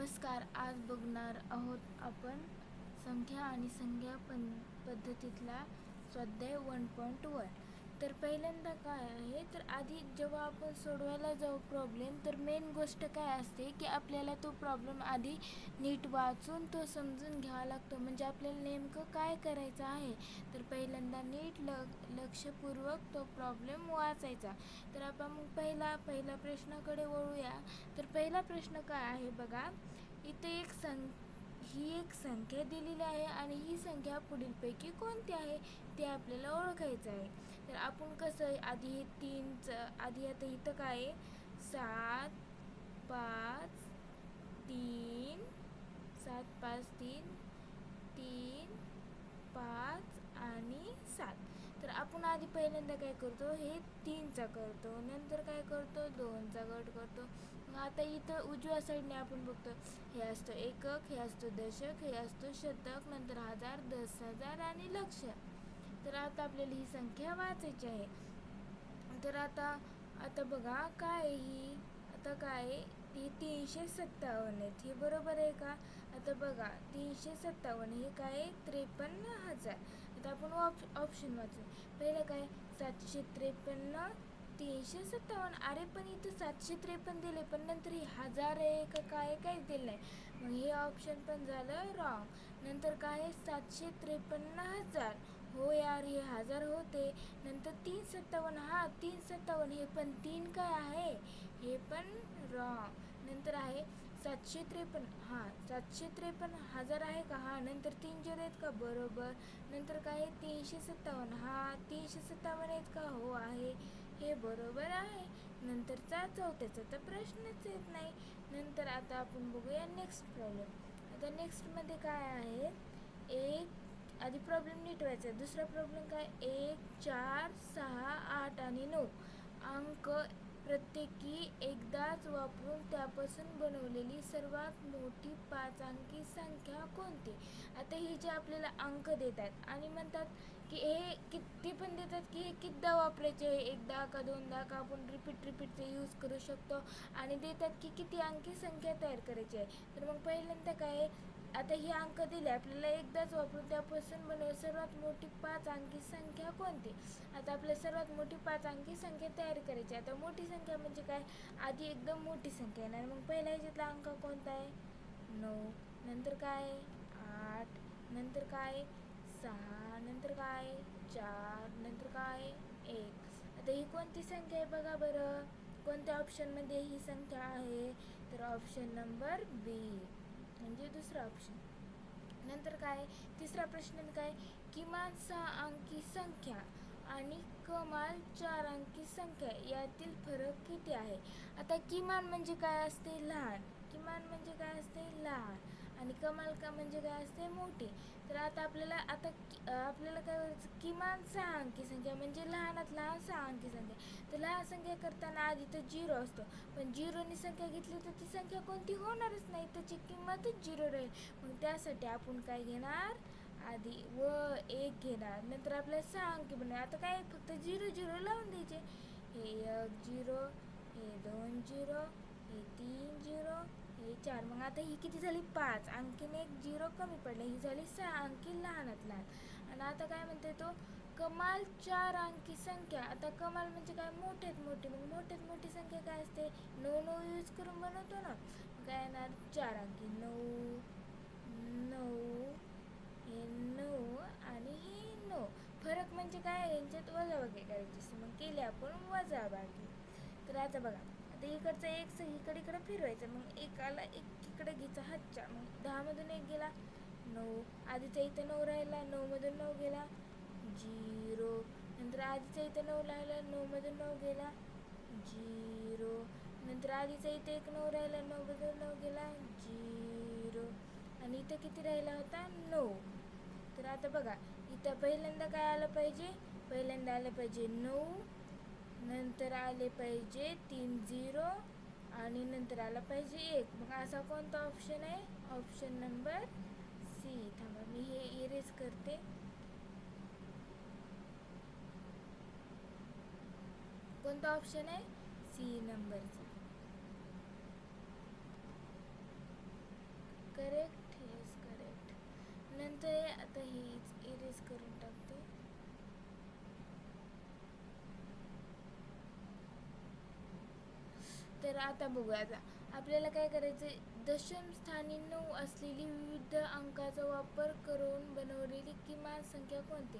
नमस्कार आज बघणार आहोत आपण संख्या आणि संख्या पन पद्धतीतला स्वाध्याय वन पॉईंट वन तर पहिल्यांदा काय आहे तर आधी जेव्हा आपण सोडवायला जाऊ प्रॉब्लेम तर मेन गोष्ट काय असते की आपल्याला तो प्रॉब्लेम आधी नीट वाचून तो समजून घ्यावा लागतो. म्हणजे आपल्याला नेमकं काय करायचं आहे तर पहिल्यांदा नीट ल लक्षपूर्वक तो प्रॉब्लेम वाचायचा. तर आपण मग पहिला पहिला प्रश्नाकडे वळूया. तर पहिला प्रश्न काय आहे बघा इथे एक सं ही एक संख्या दिलेली आहे आणि ही संख्या पुढीलपैकी कोणती आहे ते आपल्याला ओळखायचं आहे. तर आपण कसं आहे आधी हे तीनचं आधी आता इथं काय आहे? सात पाच तीन सात पाच तीन तीन पाच आणि सात. तर आपण आधी पहिल्यांदा काय करतो? हे तीनचा करतो. नंतर काय करतो? दोनचा गट करतो. मग आता इथं उजव्या साईडने आपण बघतो. हे असतं एकक हे असतो दशक हे असतो शतक नंतर हजार दस हजार आणि लक्ष. तर आता आपल्याला ही संख्या वाचायची आहे. तर आता आता बघा काय ही? आता काय हे तीनशे सत्तावन्न आहेत. हे बरोबर आहे का? आता बघा तीनशे सत्तावन्न हे काय त्रेपन्न हजार. आता आपण ऑप ऑप्शन वाचू. पहिलं काय? सातशे त्रेपन्न तीनशे सत्तावन्न. अरे पण इथं सातशे त्रेपन्न दिले पण नंतर हे हजार आहे का काय काहीच दिलं नाही. मग हे ऑप्शन पण झालं रॉंग नंतर काय? आहे? सातशे त्रेपन्न हजार. हो यार हे हजार होते. नंतर तीन सत्तावन्न. हा तीन सत्तावन्न. हे पण तीन काय आहे? हे पण रॉंग नंतर आहे सातशे त्रेपन्न हां सातशे त्रेपन्न हजार आहे का? हां नंतर तीन झिरो आहेत का? बरोबर. नंतर काय आहे? तीनशे सत्तावन्न हा तीनशे सत्तावन्न आहेत का? हो आहे. हे बरोबर आहे. नंतरचा चौथ्याचा तर प्रश्नच येत नाही. नंतर आता आपण बघूया नेक्स्ट प्रॉब्लेम आता नेक्स्टमध्ये काय आहे? एक आधी प्रॉब्लेम नीट व्हायचा दुसरा प्रॉब्लेम काय? एक चार सहा आठ आणि नऊ. अंक प्रत्येकी एकदाच वापरून त्यापासून बनवलेली सर्वात मोठी पाच अंकी संख्या कोणती? आता ही जे आपल्याला अंक देतात आणि म्हणतात की हे किती पण देतात की हे कितदा वापरायचे? आहे एकदा का दोनदा का आपण रिपीट रिपीटचे यूज करू शकतो. आणि देतात की किती अंकी संख्या तयार करायची आहे? तर मग पहिल्यांदा काय आहे? आता ही अंक दिले आपल्याला एकदाच वापरून त्यापासून बनव. सर्वात मोठी पाच अंकी संख्या कोणती? आता आपल्याला सर्वात मोठी पाच अंकी संख्या तयार करायची. आता मोठी संख्या म्हणजे काय? आधी एकदम मोठी संख्या येणार. मग पहिला ह्याच्यातला अंक कोणता आहे? नऊ. नंतर काय? आहे? आठ. नंतर काय? आहे? सहा. नंतर काय? आहे? चार. नंतर काय? आहे? एक. आता ही कोणती संख्या आहे बघा बरं. कोणत्या ऑप्शनमध्ये ही संख्या आहे? तर ऑप्शन नंबर बी म्हणजे दुसरा ऑप्शन नंतर काय? तिसरा प्रश्न काय? किमान सहा अंकी संख्या आणि कमाल चार अंकी संख्या यातील फरक किती आहे? आता किमान म्हणजे काय असते? लहान. किमान म्हणजे काय असते? लहान. आणि कमालका म्हणजे काय असते मोठी. तर आता आपल्याला आता आपल्याला काय करायचं किमान सहा अंकी संख्या म्हणजे लहानात लहान सहा अंकी संख्या. तर लहान संख्या करताना आधी तर झिरो असतो. पण झिरोनी संख्या घेतली तर ती संख्या कोणती? होणारच नाही. त्याची किंमतच झिरो राहील. मग त्यासाठी आपण काय घेणार? आधी व एक घेणार. नंतर आपल्याला सहा अंकी बनणार आता काय फक्त झिरो झिरो लावून द्यायचे. हे एक झिरो हे दोन झिरो हे तीन झिरो हे चार. मग आता ही किती झाली? पाच. आणखीन एक झिरो कमी पडले. ही झाली सहा. अंकी लहानात लहान. आणि आता काय म्हणते तो? कमाल चार अंकी संख्या. आता कमाल म्हणजे काय? मोठ्यात मोठी. मग मोठ्यात मोठी संख्या काय असते? नऊ नऊ यूज करून बनवतो ना. काय येणार? चार अंकी. नऊ नऊ हे नऊ आणि हे नऊ. फरक म्हणजे काय? यांच्यात वजाबाकी करायची मग केली आपण वजाबाकी. तर आता बघा. तर इकडचं एक स- इकडे इकडे फिरवायचं. मग एकाला एक इकडे घ्यायचा हातच्या. मग दहामधून एक गेला नऊ. आधीचा इथं नऊ राहिला नऊमधून नऊ गेला झिरो. नंतर आधीचा इथं नऊ राहिला नऊमधून नऊ गेला झिरो. नंतर आधीचा इथं एक नऊ राहिला नऊमधून नऊ गेला झिरो. आणि इथं किती राहिला होता? नऊ. तर आता बघा इथं पहिल्यांदा काय आलं पाहिजे? पहिल्यांदा आलं पाहिजे नऊ. नंतर आले पाहिजे तीन झिरो आणि नंतर आला पाहिजे एक. मग असा कोणता ऑप्शन आहे? ऑप्शन नंबर सी थांबा मी हे इरेज करते. कोणता ऑप्शन आहे? सी नंबरचा करेक्ट करेक्ट नंतर हे आता हेच इरेज करून टाकते तर आता बघूया आता. आपल्याला काय करायचं दशम स्थानी नऊ असलेली विविध अंकाचा वापर करून बनवलेली किमान संख्या कोणती?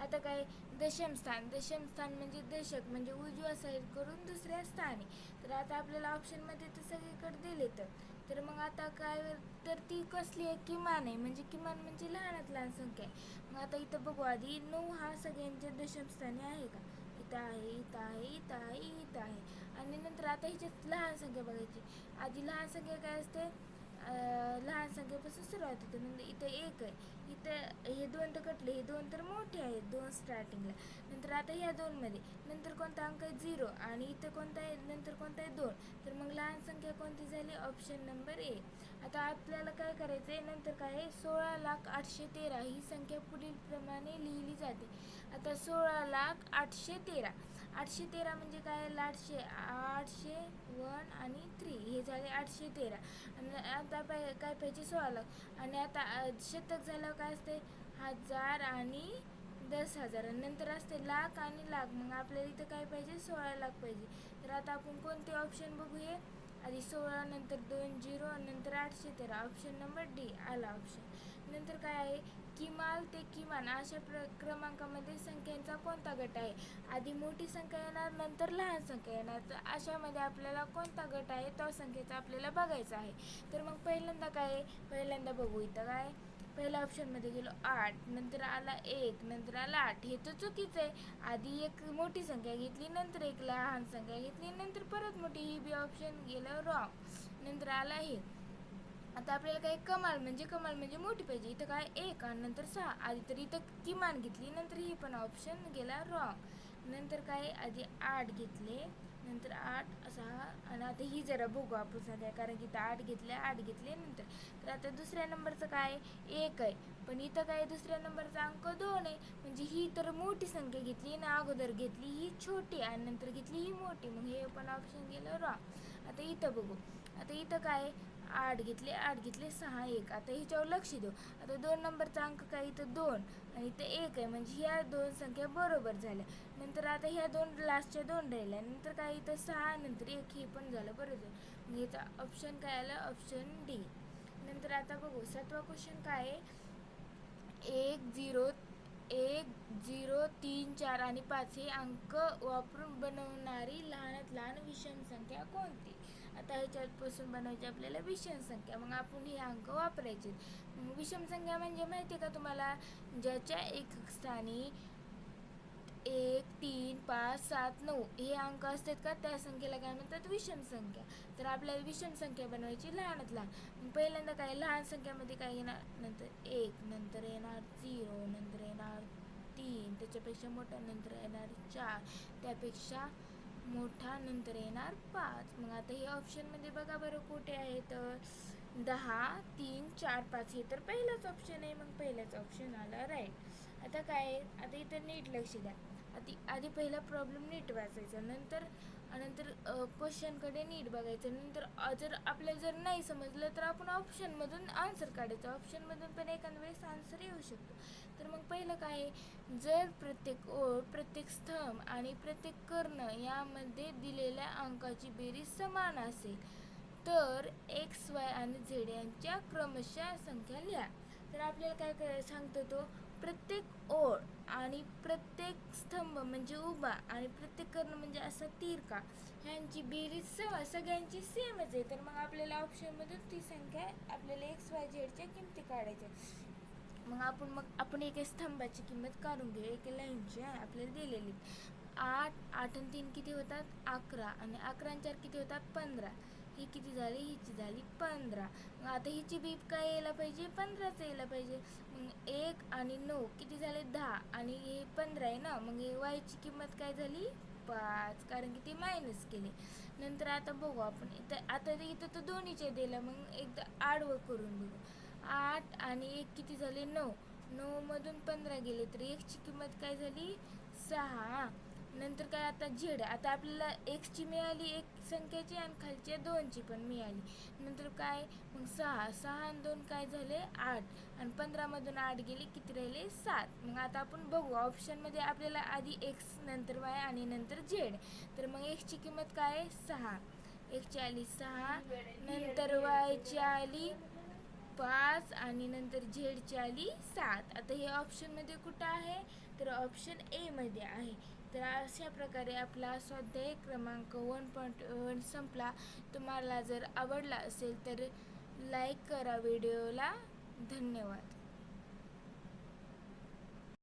आता काय? दशम स्थान. दशम स्थान म्हणजे दशक म्हणजे उजव्या साईड करून दुसऱ्या स्थानी. तर आता आपल्याला ऑप्शनमध्ये तर सगळीकडे दिले तर. तर मग आता काय? तर ती कसली आहे? किमान आहे. म्हणजे किमान म्हणजे लहानात लहान संख्या आहे. मग आता इथं बघू आधी. नऊ हा सगळ्यांच्या दशम स्थानी आहे का? इथं आहे इथं आहे इथं आहे इथं आहे. आणि नंतर आता ह्याच्यात लहान संख्या बघायची. आधी लहान संख्या काय असते? लहान संख्येपासून सुरुवात होते. म्हणजे इथं एक आहे. इथं हे दोन तर कटले हे दोन तर मोठे आहेत दोन स्टार्टिंगला नंतर आता ह्या दोनमध्ये नंतर कोणता अंक आहे? झिरो आणि इथं कोणता आहे? नंतर कोणता आहे? दोन. तर मग लहान संख्या कोणती झाली? ऑप्शन नंबर ए आता आपल्याला काय करायचं आहे नंतर काय आहे? सोळा लाख आठशे तेरा. ही संख्या पुढील प्रमाणे लिहिली जाते. आता सोळा लाख आठशे तेरा. आठशे तेरा म्हणजे काय? आठशे आठशे वन आणि थ्री हे झाले आठशे तेरा. आणि आता पाय काय पाहिजे? सोळा लाख. आणि आता शतक झालं काय असते हजार आणि दस हजार. नंतर असते लाख आणि लाख. मग आपल्याला इथं काय पाहिजे? सोळा लाख पाहिजे. तर आता आपण कोणते ऑप्शन बघूया? आधी सोळा नंतर दोन झिरो नंतर आठशे तेरा. ऑप्शन नंबर डी आला ऑप्शन नंतर काय आहे? किमान ते किमान अशा प्र क्रमांकामध्ये संख्यांचा कोणता गट आहे? आधी मोठी संख्या येणार नंतर लहान संख्या येणार. तर अशामध्ये आपल्याला कोणता गट आहे? तो संख्येचा आपल्याला बघायचा आहे. तर मग पहिल्यांदा काय आहे? पहिल्यांदा बघू इथं काय पहिल्या ऑप्शनमध्ये गेलो आठ. नंतर आला एक नंतर आला आठ. हे तर चुकीचं आहे. आधी एक मोठी संख्या घेतली नंतर एक लहान संख्या घेतली नंतर परत मोठी. ही बी ऑप्शन गेलं रॉंग नंतर आला हे. आता आपल्याला काय कमाल म्हणजे कमाल म्हणजे मोठी पाहिजे. इथं काय एक आणि नंतर सहा. आधी तर इथं किमान घेतली नंतर ही पण ऑप्शन गेला रॉंग नंतर काय? आधी आठ घेतले नंतर आठ सहा आणि आता ही जरा बघू आपण सध्या कारण की इथं आठ घेतले आठ घेतले नंतर. तर आता दुसऱ्या नंबरचं काय? एक आहे. पण इथं काय? दुसऱ्या नंबरचा अंक दोन आहे. म्हणजे ही तर मोठी संख्या घेतली ना अगोदर घेतली ही छोटी आणि नंतर घेतली ही मोठी. मग हे पण ऑप्शन गेलं रॉंग आता इथं बघू. आता इथं काय? आठ घेतले आठ घेतले सहा एक. आता ह्याच्यावर लक्ष देऊ. आता दोन नंबरचा अंक काय? इथं दोन आणि इथं एक आहे. म्हणजे ह्या दोन संख्या बरोबर झाल्या. नंतर आता ह्या दोन लास्टच्या दोन राहिल्या. नंतर काय? इथं सहा नंतर एक हे पण झालं. बरोबर म्हणजे याचा ऑप्शन काय आलं? ऑप्शन डी नंतर आता बघू. सातवा क्वेश्चन काय? आहे एक झिरो एक झिरो तीन चार आणि पाच हे अंक वापरून बनवणारी लहानात लहान विषम संख्या कोणती? आता ह्याच्यापासून बनवायची आपल्याला विषम संख्या. मग आपण हे अंक वापरायचे. मग विषम संख्या म्हणजे माहिती आहे का तुम्हाला? ज्याच्या एक स्थानी एक तीन पाच सात नऊ हे अंक असतात का? त्या संख्येला काय म्हणतात? विषम संख्या. तर आपल्याला विषम संख्या बनवायची लहानात लहान. पहिल्यांदा काय? लहान संख्यामध्ये काय येणार? नंतर एक नंतर येणार झिरो नंतर येणार तीन त्याच्यापेक्षा मोठ्या नंतर येणार चार त्यापेक्षा मोठा नंतर येणार पाच. मग आता हे ऑप्शनमध्ये बघा बरं कुठे आहे तर दहा तीन चार पाच. हे तर पहिलाच ऑप्शन आहे. मग पहिलाच ऑप्शन आला राईट आता काय आहे? आता इथं नीट लक्ष द्या. आधी आधी पहिला प्रॉब्लेम नीट वाचायचा. नंतर नंतर क्वेश्चनकडे नीट बघायचं. नंतर जर आपल्याला जर नाही समजलं तर आपण ऑप्शनमधून आन्सर काढायचं. ऑप्शनमधून पण एखाद्या वेळेस आन्सर येऊ शकतो. तर मग पहिलं काय आहे? जर प्रत्येक ओळ प्रत्येक स्तंभ आणि प्रत्येक कर्ण यामध्ये दिलेल्या अंकाची बेरीज समान असेल तर एक्स वाय आणि झेड यांच्या क्रमशः संख्या लिहा. तर आपल्याला काय करायला सांगतो तो. प्रत्येक ओळ आणि प्रत्येक स्तंभ म्हणजे उभा आणि प्रत्येक कर्ण म्हणजे असा तिरका ह्यांची बेरीज सवा सगळ्यांची सेमच आहे. तर मग आपल्याला ऑप्शनमधून ती संख्या आपल्याला एक्स वाय झेडच्या किमती काढायच्या मग आपण मग आपण एका स्तंभाची किंमत काढून घेऊ. एका लाईनची आपल्याला दिलेली. आठ आठ आणि तीन किती होतात? अकरा आणि अकरा चार किती होतात? पंधरा. ही किती झाली? हिची झाली पंधरा. मग आता हिची बीप काय यायला पाहिजे? पंधराच यायला पाहिजे. मग एक आणि नऊ किती झाले? दहा. आणि हे पंधरा आहे ना? मग हे वायची किंमत काय झाली? पाच. कारण की ते मायनस केले. नंतर आता बघू आपण. इथं आता ते इथं तर दोन्हीचे दिलं मग एकदा आडवं करून बघू. आठ आणि एक किती झाले? नऊ. नऊमधून पंधरा गेले तर एकची किंमत काय झाली? सहा. नंतर काय आता झेड आता आपल्याला एक्सची मिळाली एक संख्याची आणि खालच्या दोनची पण मिळाली. नंतर काय? मग सहा. सहा आणि दोन काय झाले? आठ. आणि पंधरामधून आठ गेले किती राहिले? सात. मग आता आपण बघू. ऑप्शनमध्ये आपल्याला आधी एक्स नंतर वाय आणि नंतर झेड. तर मग एक्सची किंमत काय आहे? सहा. एकची आली सहा नंतर वायची आली पाच आणि नंतर झेडची आली सात. आता हे ऑप्शनमध्ये कुठं आहे? तर ऑप्शन एमध्ये आहे. तर अशा प्रकारे आपला स्वाध्याय क्रमांक वन पॉईंट वन संपला. तुम्हाला जर आवडला असेल तर लाईक करा व्हिडिओला धन्यवाद.